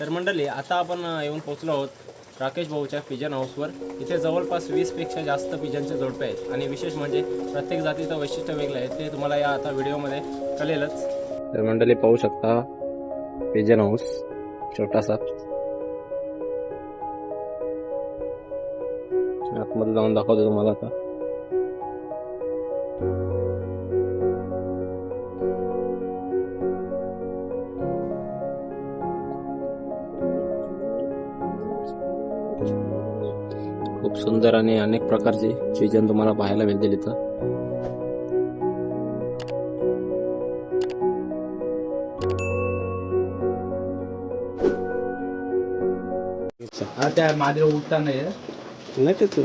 तर मंडळी आता आपण येऊन पोहोचलो आहोत राकेश भाऊच्या पिजन हाऊसवर इथे जवळपास वीसपेक्षा जास्त पिजनचे जोडपे आहेत. आणि विशेष म्हणजे प्रत्येक जातीचं वैशिष्ट्य वेगळं आहे. ते तुम्हाला या आता व्हिडिओमध्ये कळेलच. तर मंडळी पाहू शकता पिजन हाऊस छोटासा. आतमध्ये जाऊन दाखवतो तुम्हाला आता. सुंदर आणि अनेक प्रकारचे पिजन तुम्हाला पाहायला मिळतील इथं. हा त्या माझ्या उठता नाही नाही ते तू?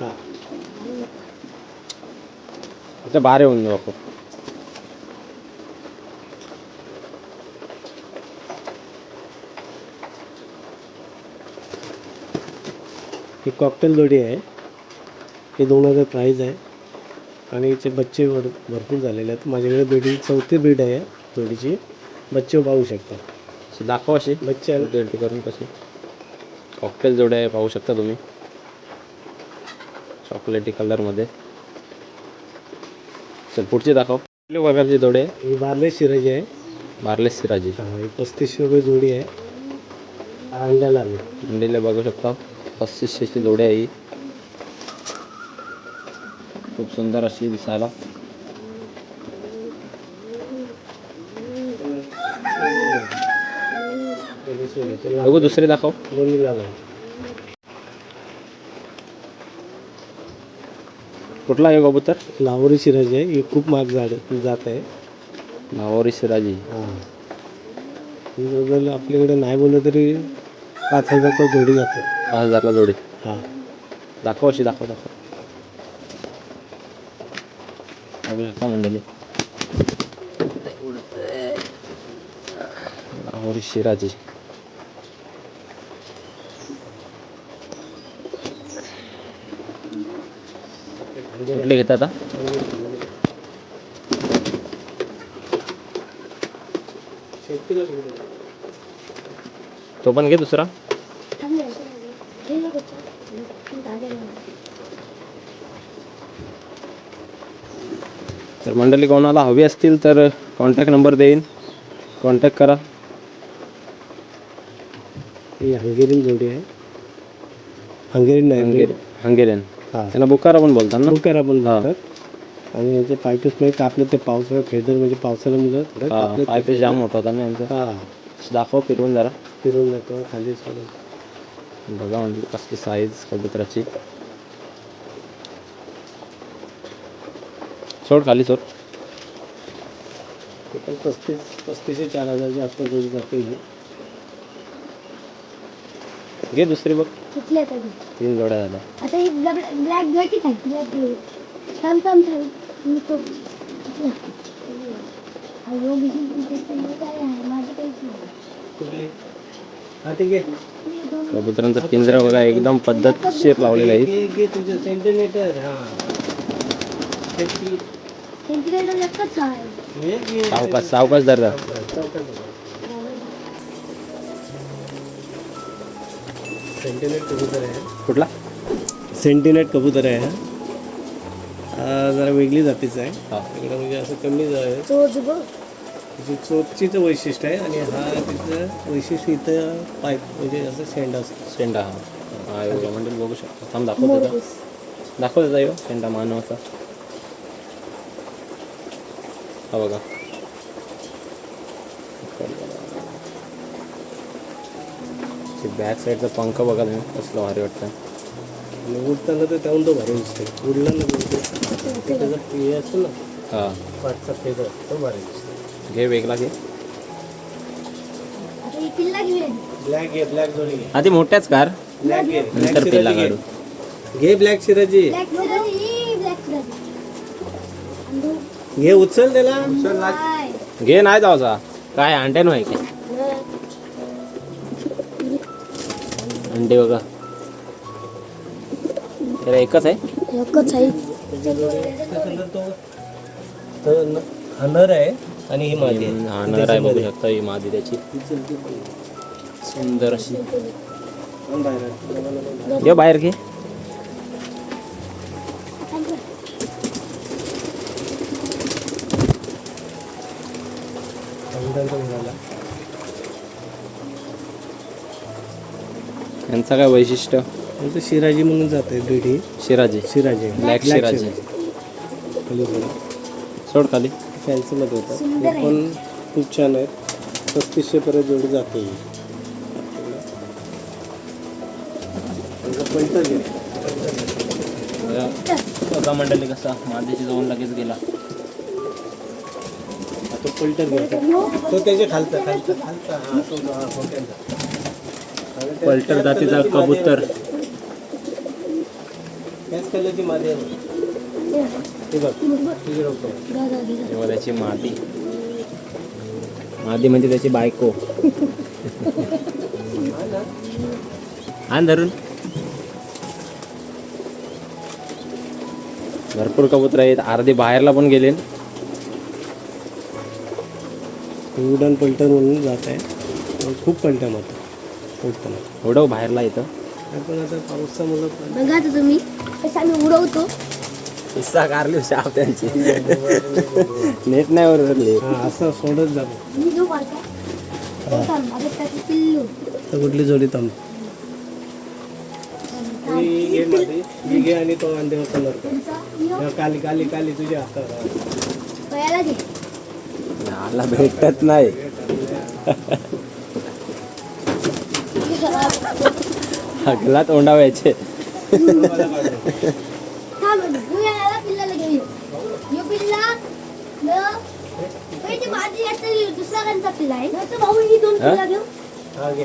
हां. आता बाहेर येऊन जाऊ आपण. ही कॉकटेल जोडी आहे. ही दोन हजार प्राईज आहे. आणि हिचे बच्चे भर भरपूर झालेले आहेत. माझ्याकडे जोडी चौथी ब्रीड आहे जोडीची. बच्चे पाहू शकता. अशी दाखव अशी. बच्चे आहे. एंट्री करून कशी. कॉकटेल जोड्या आहे पाहू शकता तुम्ही. चॉकलेटी कलरमध्ये चल पुढची दाखव. कुठल्या प्रकारची जोडी आहे? ही बार्ले शिराजी आहे. बारलेस सिराजी हा, ही पस्तीसशे रुपये जोडी आहे. अंड्याला आली. मंडीला बघू शकता. पस्तीसशेची जोडी आहे. खूप सुंदर अशी दिसायला. बघू दुसरी दाखव. कुठला आहे कबूतर लाहोरी शिराजी आहे. ही खूप महाग झाड जात आहे. हां. ही जवळ आपल्याकडे नाही बोललं तरी पाच हजार रुपये जोडी जाते. पाच हजारला जोडी. हां. दाखव अशी दाखव दाखव. बघू शकता मंडळी लाहोरी शिराजी. कुठले घेता आता? तो पण घे दुसरा. तर मंडळी कोणाला हवी असतील तर कॉन्टॅक्ट नंबर देईन. कॉन्टॅक्ट करा. ही हंगेरियन जोडी आहे. हंगेरियन नाही हंगेरी हंगेरियन हां. त्यांना बुकारा पण बोलतात ना? बुकर आपण हा. म्हणतात आणि याचे पायपीसमध्ये कापलं ते पावसाळ्यात फेदर म्हणजे पावसाळ्यामुळे थोडं हा, कापलं पाय पीस जाम मोठा होता ना यांचा. हा. दाखव फिरवून जरा. फिरून जातो खाली सोडून. बघा म्हणजे कसली साईज कबुतराची सोड खाली सोड. ते पण पस्तीस पस्तीस ते चार हजारच्या आसपास ही. घे दुसरी बघ. कुठल्या तरी तीन जोड्या झाल्या. आता ही ब्लॅक घ्यायची काय ब्लॅक थांब थांब थांब. मी तो अयो बिजी काय आहे माझं काहीच नाही. कुठली? हा ठीक आहे मी दोन कबुतरांचा पिंजरा बघा एकदम पद्धतशीर लावलेला आहे. घे घे तुझं सेंटीमीटर हा. आहे सावकाश सावकाश धरला सेंटीनेट कबूतर आहे. कुठला? सेंटीनेट कबूतर आहे जरा वेगळी जातीचा आहे. इकडं म्हणजे असं कमी आहे. त्याची चोचीचं वैशिष्ट्य आहे आणि हा तिचं वैशिष्ट्य इथं पाईप म्हणजे असं शेंडा असतो. शेंडा हा. हा एवढा म्हणजे बघू शकतो. थांब दाखव त्याचा मोरपीस दाखव त्याचा यो? शेंडा मानवाचा. हा बघा बॅक साईडचा पंख बघा तुम्ही कसलं भारी वाटतं आणि उडताना तर त्याहून तो भारी दिसतो उडला ना तो ते त्याचा हे असतो ना हा पाठचा फेदर तो भारी दिसतो घे वेगळा घे आता ही पिल्ला घेऊया ब्लॅक घे ब्लॅक जोडी घे आधी मोठ्याच कार ब्लॅक घे नंतर ब्लॅक पिल्ला शिराजी काढू घे घे ब्लॅक शिराजी ब्लॅक सिराजी ब्लॅक सिराजी अंडू घे उचल त्याला. घे नाही जाऊचा काय अंड्यान आहे काय अंडे बघा. त्याला एकच आहे? एकच आहे. त्याच्यानंतर तो तर न- हा नर आहे आणि ही मादी आहे. हा नर आहे बघू शकता ही मादी त्याची. सुंदर अशी. ये बाहेर घे. यांचं काय वैशिष्ट्य? शिराजी म्हणून जाते ब्रीड ही शिराजी. शिराजी ब्लॅक शिराजी सोड खाली. फॅन्सीमध्ये होतं. हे पण खूप छान आहेत पस्तीसशे पर्यंत जोडी जाते ही. घे बघा मंडळी कसा? मादेशी जाऊन लगेच गेला. तो पलटर घ्यायचा. तो त्याच्या खालचा खालचा खालचा हा तो पलटर जातीचा कबूतर. त्याच कलरची मादी आहे. हे बघ तुझी त्याची मादी. मादी म्हणजे त्याची बायको. आण धरून. भरपूर कबूतर आहेत. अर्धे बाहेरला पण गेले उडण पलटर म्हणून जात आहे. खूप पलट्या मारतो उडताना एवढं बाहेरला येतं आपण आता पावसामुळं पण बघा आता तुम्ही. कसं आम्ही उडवतो. किस्सा कारली शाप त्यांची. नेट नाही हा असं सोडत जातो. मी जो पाहतो थांब आता त्याचं पिल्लू. तर कुठली जोडी थांब. मी घे माझी मी घे आणि तो अंधेवर कलर कर. तुमचा यो. काली काली काली तुझ्या हातात घे मला भेटत नाही. हगला तोंडावायचे थांब तू याला पिल्लाला घे यो. पिल्ला न पहिले माझी आता दुसरा कांचा पिल्ला आहे? न तर भाऊ ही दोन हा? पिल्ला घेऊ हा घे.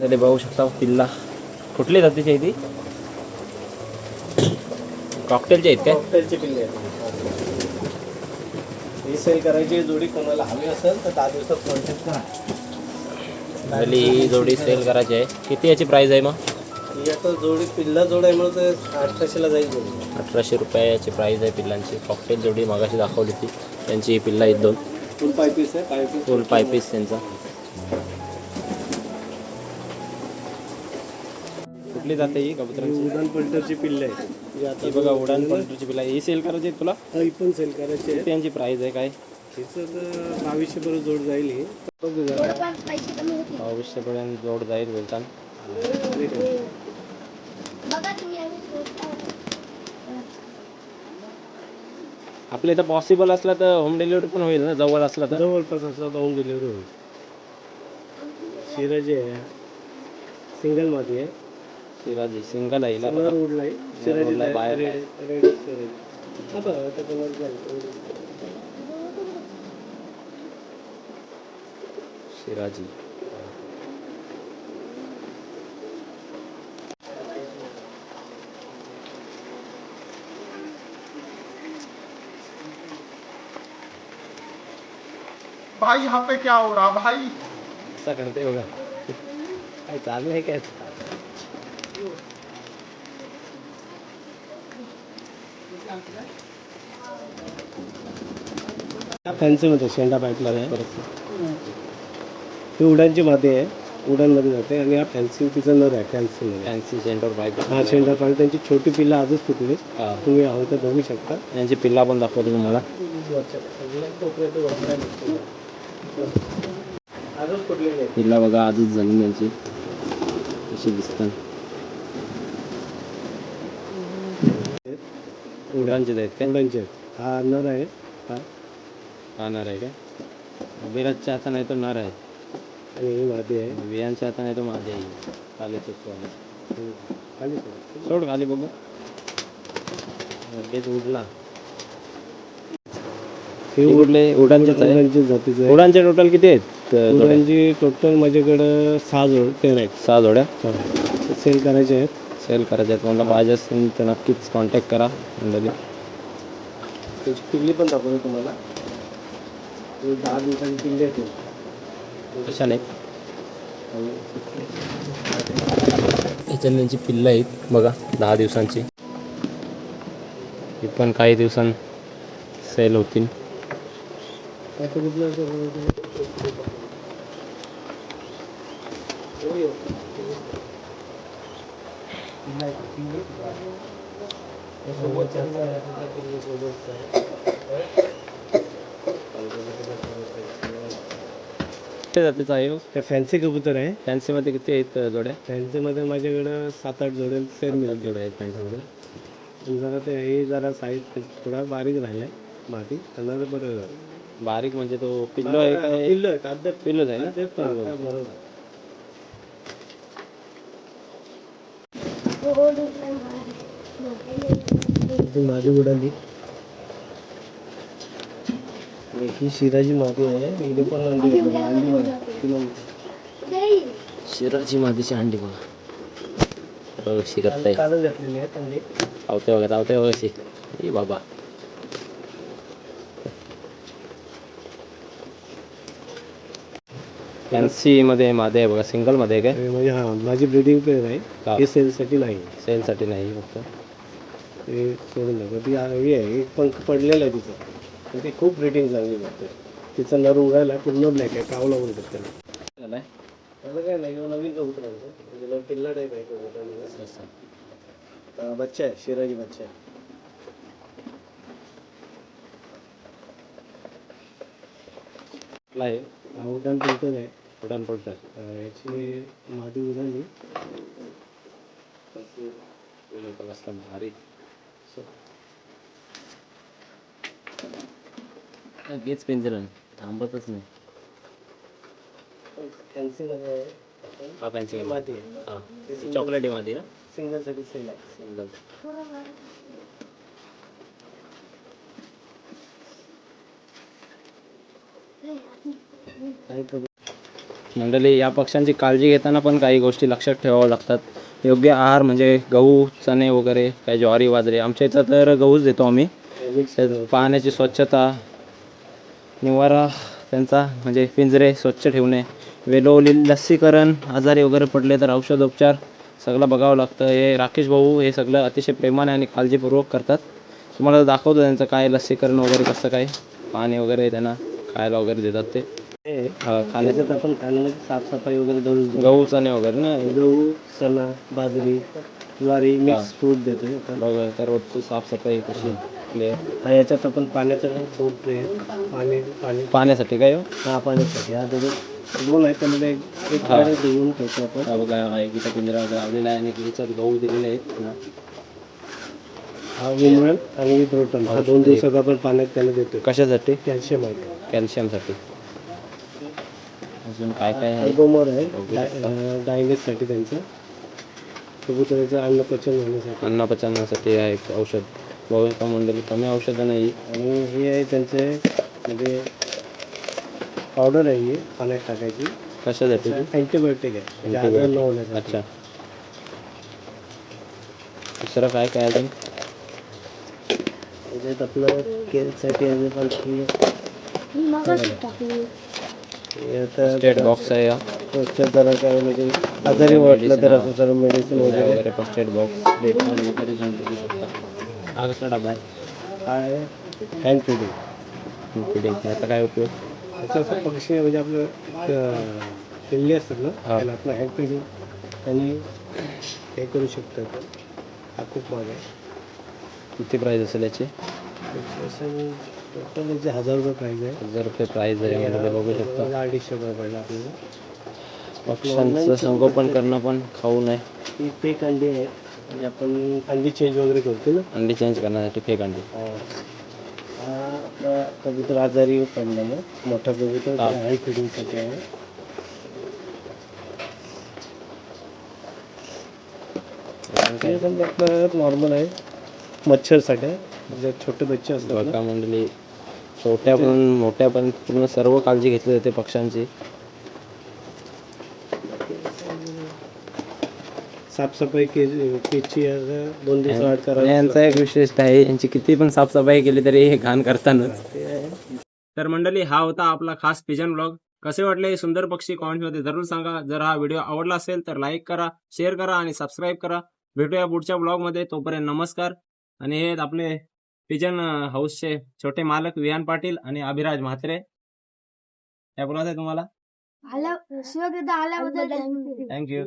झाले बघू शकता पिल्ला. कुठली जातीची आहे ती? कॉकटेलची आहेत काय? कॉकटेलचे पिल्ले आहेत. ही सेल करायची जोडी कोणाला हवी असेल तर दहा दिवसात कॉन्टॅक्ट करा. झाली ही जोडी सेल करायची आहे. किती याची प्राइस आहे मग? ही आता जोडी पिल्ला जोड आहे म्हणून ते अठराशेला जाईल जोडी. अठराशे रुपयाची प्राइस आहे पिल्लांची. कॉकटेल जोडी मागाशी दाखवली होती. त्यांची ही पिल्ला आहेत दोन. फुल पाय पीस आहे फुल पाय पीस त्यांचा. कुठली जाते ही कबुतरांची? उडान पलटरची पिल्ले आहेत. ही आता ही बघा उडान पलटरची पिल्ला ही सेल करायची आहे तुला? ही पण सेल करायची आहे. त्यांची प्राइस आहे काय? हिचं तर बावीसशे पर्यंत जोड जाईल ही. बघू जरा. थोडंफार पैसे कमी होतील बावीसशेपर्यंत जोड जाईल बोलताना बघा तुम्ही आम्ही स्वस्त आपल्या इथं पॉसिबल असला तर होम डिलिव्हरी पण होईल ना? जवळ असला तर? जवळपास असला तर होम डिलिव्हरी होईल. शिराजी आहे सिंगल माती आहे. शिराजी सिंगल आहे हिला कलर उडला आहे शिराजी उडलाय बाहेर. रेड रेड शिराजी हा बघा आता कलर जाईल शिराजी भाई यहाँ पे क्या हो रहा? भाई। असा करते बघा काय चालू आहे काय? फॅन्सीमध्ये शेंडा पाईपला आहे. ही उडानची माती आहे. उडानमध्ये जाते आणि हा फॅन्सी तिचा नर आहे फॅन्सीमध्ये फॅन्सी सेंटर पाईप हा शेंडा पाईप त्यांची छोटी पिल्लं आजच फुटली. हा. तुम्ही हवं तर बघू शकता. यांची पिल्ला पण दाखवतो तुम्हाला. आजच फुटलेली आहे पिल्ला बघा आजच जमीन यांची कशी दिसतात. उडानचेच आहेत काय उडानची आहेत. हा नर आहे. हा. हा नर आहे काय बिराजच्या हाता नाही तो नर आहे. आणि ही माती आहे. वियांच्या हाता नाही तो माझ्या आई खाली चुकतो खाली सोडा. सोड खाली बघू. लगेच उडला. ही हे उडले आहे? जातीचं आहे उडानचे टोटल किती आहेत? अं, जोड्या? टोटल माझ्याकडं सहा जोड तेरा आहेत. सहा जोड्या? सेल करायचे आहेत. सेल करायचे आहेत. मला पाहिजे असेल तर नक्कीच कॉन्टॅक्ट करा. मंडळी त्याची पिल्ली पण दाखवतो तुम्हाला. दहा दिवसाची पिल्ली आहे ती. कशाने? याच्यात त्यांची पिल्लं आहेत बघा दहा दिवसांची. ही पण काही दिवसांत सेल होतील. किती जातीचा आहे ते फॅन्सी कबूतर आहे. फॅन्सीमध्ये किती आहेत जोड्या? फॅन्सीमध्ये माझ्याकडं सात आठ जोडे सेम मिळेल जोड्या आहेत फॅन्सीमध्ये जरा ते हे जरा साईज थोडा बारीक राहिलाय बाकी त्यांना तर बरं. बारीक म्हणजे तो पिल्लो आहे पिल्लं आहे, काढतात पिल्लोच आहे ना? ते पण बरोबर. माझी उडाली ही शिराची माती आहे. इथे पण अंडी आहे. अंडी बघा. शिराची मातीची अंडी बघा. बघ शिकत आहे कालच घातलेली आहेत अंडी आवते बघा आवते बघा शी ए बाबा फॅन्सी मध्ये मादे आहे बघा सिंगलमध्ये आहे काय? म्हणजे हा माझी ब्रिडिंग पेअर आहे. हा. हे सेलसाठी नाही. सेलसाठी नाही फक्त. ते सोडून टाका ती हवी आहे. एक पंख पडलेला आहे तिचं. पण ती खूप ब्रिडिंग चांगली करते. तिचा नर उगायला पूर्ण ब्लॅक आहे. बोलतात त्याला झालाय? त्याला काय नाही नवीन कबूतर आहे ते. पिल्ला टाईप आहे कबूतर अं, बच्चा आहे शिराजी बच्चा आहे. आहे? हा उड्डाण आहे. उडान पडतं अं, याची उडाली कसला भारी. लगेच पिंजरण थांबतच नाही. आहे. हा आहे. हा. चॉकलेटी मध्ये ना? सिंगलसाठी सेल आहे. सिंगल काही मंडळी या पक्ष्यांची काळजी घेताना पण काही गोष्टी लक्षात ठेवाव्या लागतात. योग्य आहार म्हणजे गहू चणे वगैरे काही ज्वारी बाजरी आमच्या इथं तर गहूच देतो आम्ही. पाण्याची स्वच्छता निवारा त्यांचा म्हणजे पिंजरे स्वच्छ ठेवणे वेलोवली लसीकरण आजारी वगैरे पडले तर औषधोपचार सगळं बघावं लागतं. हे राकेश भाऊ हे सगळं अतिशय प्रेमाने आणि काळजीपूर्वक करतात. तुम्हाला दाखवतो त्यांचं काय लसीकरण वगैरे कसं काय पाणी वगैरे त्यांना खायला वगैरे देतात ते. हे हा, खाण्याचं त्याच्यात आपण खाण्यामध्ये साफसफाई वगैरे दररोज गहू चणे वगैरे ना? गहू चणा बाजरी ज्वारी मिक्स फ्रूट देतो आपण. बघा तर साफसफाई कशी क्लिअर हा याच्यात आपण पाण्याचं दोन ट्रे पाणी पाणी. पाण्यासाठी काय हो? हा पाण्यासाठी. हा दोन दोन आहे त्यामध्ये एक एक पाणी धुवून ठेवतो आपण. हा बघा हा एक इथं पिंजरा लावलेला आहे आणि याच्यात गहू दिलेले आहेत. ना. हा विनवेल आणि रोटन हा दोन दिवसात आपण पाण्यात त्याला देतो कशासाठी? कॅल्शियम आहे. कॅल्शियमसाठी. अजून काय काय आहे? अल्बोमोर आहे. डायनेससाठी त्यांचं. कबुतराचं अन्न पचन होण्यासाठी. अन्न पचनासाठी आहे एक औषध. का मंडळी कमी औषधं नाही. आणि हे आहे त्यांचे म्हणजे पावडर आहे ही पाण्यात टाकायची. कशासाठी? अँटीबायोटिक आहे. म्हणजे आजार न होण्यासाठी. अच्छा. दुसरं काय काय अजून? त्याच्यात आपलं केलसाठी आहे पण हे आता स्टेट बॉक्स आहे जरा काय म्हणजे आजारी वाटलं तर असं जरा मेडिसिन वगैरे. स्टेट बॉक्स डेटॉल वगैरे जाऊन बघू शकता हा कसला डबा आहे हा आहे हँड फिडिंग फिडिंग याचा काय उपयोग? त्याचं असं पक्षी म्हणजे आपलं अं, पिल्ले असतात ना हा. त्याला आपलं हँड फिडिंग आणि हे करू शकतो हा खूप महाग आहे. किती प्राईस असेल याची? असं टोटल याचे हजार रुपये प्राईज आहे. हजार रुपये प्राईज आहे यामध्ये बघू शकता. अडीचशे रुपये पडला आपल्याला. पक्ष्यांचं संगोपन करणं पण खाऊ नये. ही फेक अंडी आहे. म्हणजे आपण अंडी चेंज वगैरे करतो ना? अंडी चेंज करण्यासाठी फेक अंडी. हा. आपला कबूतर आजारी पडला ना मोठा कबूतर हा. हँड फिडिंगसाठी आहे. आपलं नॉर्मल आहे. मच्छरसाठी आहे. म्हणजे छोटे बच्चे असतात बघा मंडळी छोट्या पण मोठ्या पण पूर्ण सर्व काळजी घेतली जाते पक्ष्यांची. साफसफाई केली केची दोन दिवस यांचा एक विशेषता आहे यांची किती पण साफसफाई केली तरी हे घाण करतानच. तर मंडळी हा होता आपला खास पिजन ब्लॉग कसे वाटले हे सुंदर पक्षी कॉमेंटमध्ये जरूर सांगा. जर हा व्हिडिओ आवडला असेल तर लाईक करा शेअर करा आणि सबस्क्राईब करा. भेटूया पुढच्या ब्लॉगमध्ये तोपर्यंत नमस्कार. आणि हे आपले पिजन हाऊसचे छोटे मालक विहान पाटील आणि अभिराज म्हात्रे. काय बोलायचं तुम्हाला? थँक्यू